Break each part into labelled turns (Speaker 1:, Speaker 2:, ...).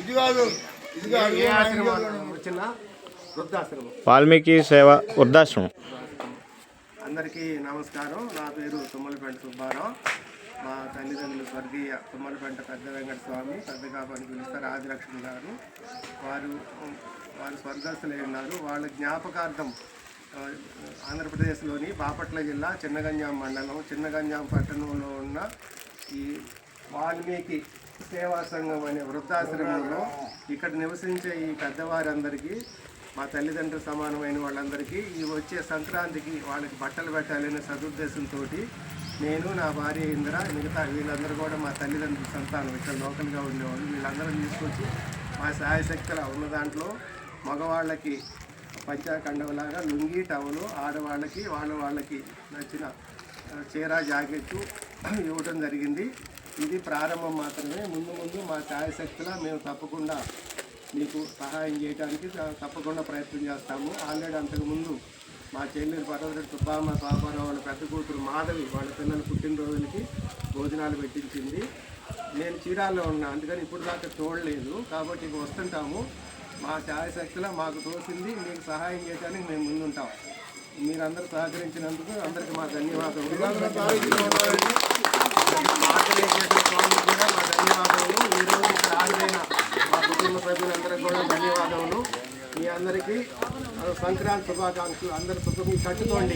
Speaker 1: ఇది కాదు ఇది కాదు
Speaker 2: వచ్చిన వృద్ధాశ్రమం
Speaker 3: వాల్మీకి సేవ వృద్ధాశ్రమం.
Speaker 2: అందరికీ నమస్కారం. నా పేరు తుమ్మలపేట సుబ్బారావు. మా తల్లిదండ్రులు స్వర్గీయ తుమ్మలపేట పెద్ద వెంకట స్వామి పెద్ద కాపని పిలుస్తారు ఆదిలక్ష్మి గారు. వారు వారు స్వర్గస్థులై ఉన్నారు. వాళ్ళ జ్ఞాపకార్థం ఆంధ్రప్రదేశ్లోని బాపట్ల జిల్లా చిన్నగంజాం మండలం చిన్నగంజాం పట్టణంలో ఉన్న ఈ వాల్మీకి సేవా సంఘం అనే వృద్ధాశ్రమంలో ఇక్కడ నివసించే ఈ పెద్దవారందరికీ మా తల్లిదండ్రులు సమానమైన వాళ్ళందరికీ ఈ వచ్చే సంక్రాంతికి వాళ్ళకి బట్టలు పెట్టాలనే సదుద్దేశంతో నేను నా భార్య ఇందిర మిగతా వీళ్ళందరూ కూడా మా తల్లిదండ్రుల సంతానం. ఇక్కడ లోకల్గా ఉండేవాళ్ళు. వీళ్ళందరూ తీసుకొచ్చి మా శాయశక్తుల ఉన్న దాంట్లో మగవాళ్ళకి పంచాకండవలాగా లుంగి టవలు ఆడవాళ్ళకి వాళ్ళ వాళ్ళకి నచ్చిన చీరా చీర జాకెట్టు ఇవ్వడం జరిగింది. ఇది ప్రారంభం మాత్రమే. ముందు ముందు మా ఛాయశక్తిలో మేము తప్పకుండా మీకు సహాయం చేయడానికి తప్పకుండా ప్రయత్నం చేస్తాము. ఆల్రెడీ అంతకుముందు మా చెల్లెలు పర్వతరెడ్డి సుబ్బామ్మ సాబారావు వాళ్ళ పెద్ద కూతురు మాధవి వాళ్ళ పిల్లల పుట్టినరోజులకి భోజనాలు పెట్టించింది. నేను చీరాల్లో ఉన్నా అందుకని ఇప్పుడు దాకా చూడలేదు. కాబట్టి ఇక వస్తుంటాము. మా ఛాయశక్తిలో మాకు తోసింది మీకు సహాయం చేయడానికి మేము ముందుంటాం. మీరందరూ సహకరించినందుకు అందరికీ మా ధన్యవాదాలు కూడా మా ఇక్కడ హాజరైన మా కుటుంబ సభ్యులందరికీ కూడా ధన్యవాదములు. మీ అందరికీ సంక్రాంతి శుభాకాంక్షలు. అందరు సుఖం కట్టుకోండి.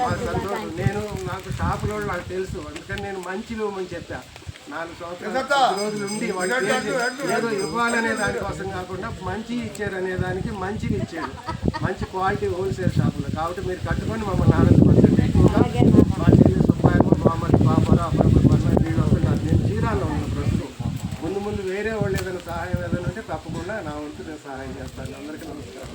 Speaker 2: మా సంతోషం. నేను నాకు షాపులో నాకు తెలుసు. అందుకని నేను మంచి ఇవ్వమని చెప్పా. నాలుగు సంవత్సరాలు రోజులు ఉండి ఏదో ఇవ్వాలనే దానికోసం కాకుండా మంచి ఇచ్చారు అనే దానికి మంచిగా ఇచ్చాడు. మంచి క్వాలిటీ హోల్సేల్ షాపులో. కాబట్టి మీరు కట్టుకొని మమ్మల్ని ఆనందపరచండి ఎక్కువగా మా చెల్లి సుబ్బాయమ్మ బామ్మడి పాపారావు అప్పుడప్పుడు పర్లేదు వీళ్ళు వస్తున్నారు నేను చీరాల్లో ఉన్న ప్రస్తుతం ముందు ముందు వేరే వాళ్ళు ఏదైనా సహాయం ఏదైనా ఉంటే తప్పకుండా నా వంతు నేను సహాయం చేస్తాను. అందరికీ నమస్కారం.